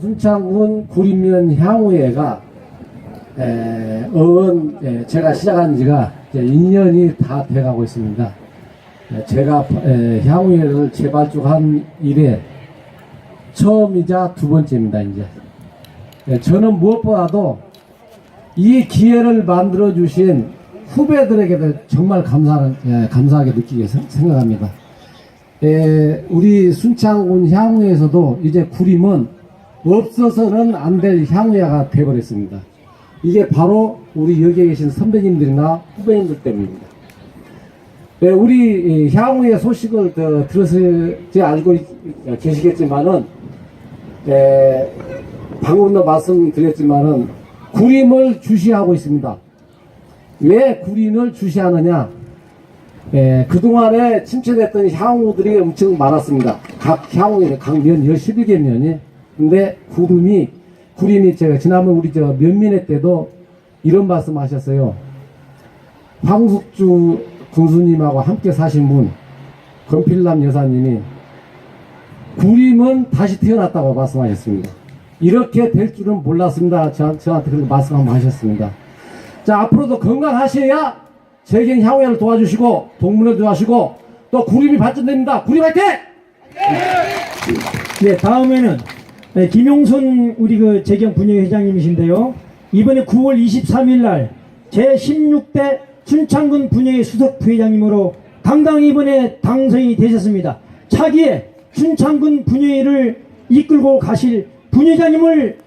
순창군 구림면 향후회가 에, 어은 에, 제가 시작한 지가 이제 2년이 다 돼가고 있습니다. 에, 제가 에, 향후회를 재발족한 이래 처음이자 두 번째입니다. 이제 에, 저는 무엇보다도 이 기회를 만들어 주신 후배들에게도 정말 감사 예, 감사하게 느끼게 생- 생각합니다. 에, 우리 순창군 향후에서도 이제 구림은 없어서는 안 될 향후야가 되어버렸습니다. 이게 바로 우리 여기에 계신 선배님들이나 후배님들 때문입니다. 네, 우리 이 향후의 소식을 더 들으실지 알고 있- 계시겠지만은, 에, 방금도 말씀드렸지만은, 구림을 주시하고 있습니다. 왜 구림을 주시하느냐? 예, 그동안에 침체됐던 향후들이 엄청 많았습니다. 각 향후에, 각 면, 11개 면이. 근데 구름이, 구림이 제가 지난번 우리 저 면민회 때도 이런 말씀 하셨어요. 황숙주 군수님하고 함께 사신 분, 건필남 여사님이 구림은 다시 태어났다고 말씀하셨습니다. 이렇게 될 줄은 몰랐습니다. 저, 저한테 그렇게 말씀 한번 하셨습니다. 자, 앞으로도 건강하셔야 재경 향후회를 도와주시고, 동문회 도와주시고, 또 구림이 발전됩니다. 구림 화이팅! 네, 다음에는 네, 김용순 우리 그 재경 분회회장님이신데요. 이번에 9월 23일 날 제16대 순창군 분회의 수석 부회장님으로 당당히 이번에 당선이 되셨습니다. 차기에 순창군 분회를 이끌고 가실 분회장님을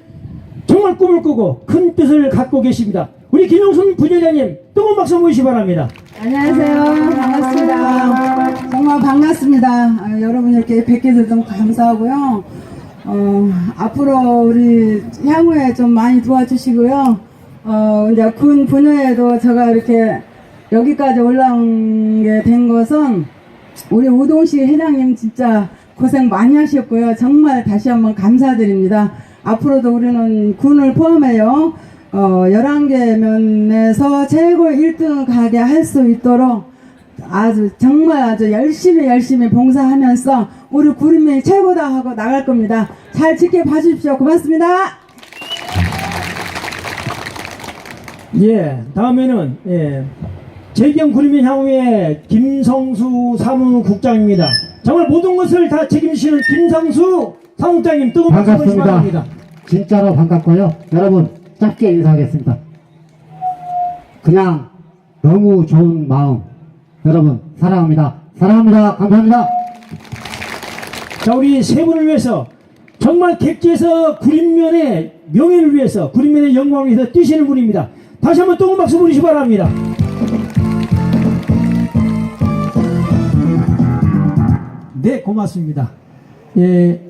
정말 꿈을 꾸고 큰 뜻을 갖고 계십니다. 우리 김용순 분회장님 뜨거운 박수 모시기 바랍니다. 안녕하세요. 반갑습니다. 정말 반갑습니다. 아, 여러분 이렇게 뵙게 돼서 너무 감사하고요. 어, 앞으로 우리 향후에 좀 많이 도와주시고요. 어, 이제 군 분야에도 제가 이렇게 여기까지 올라온 게 된 것은 우리 우동식 회장님 진짜 고생 많이 하셨고요. 정말 다시 한번 감사드립니다. 앞으로도 우리는 군을 포함해요. 어, 11개 면에서 최고 1등 가게 할 수 있도록 아주 정말 아주 열심히 열심히 봉사하면서 우리 구름이 최고다 하고 나갈 겁니다. 잘 지켜봐 주십시오. 고맙습니다. 예, 다음에는 예, 재경 구림의 향후의 김성수 사무국장입니다. 정말 모든 것을 다 책임지시는 김성수 사무국장님 뜨거운 박수 보시기 반갑습니다. 바랍니다. 진짜로 반갑고요. 여러분 짧게 인사하겠습니다. 그냥 너무 좋은 마음 여러분 사랑합니다. 사랑합니다. 감사합니다. 자, 우리 세 분을 위해서 정말 객지에서 구림면의 명예를 위해서 구림면의 영광을 위해서 뛰시는 분입니다. 다시 한번 뜨거운 박수 보내시기 바랍니다. 네, 고맙습니다. 예,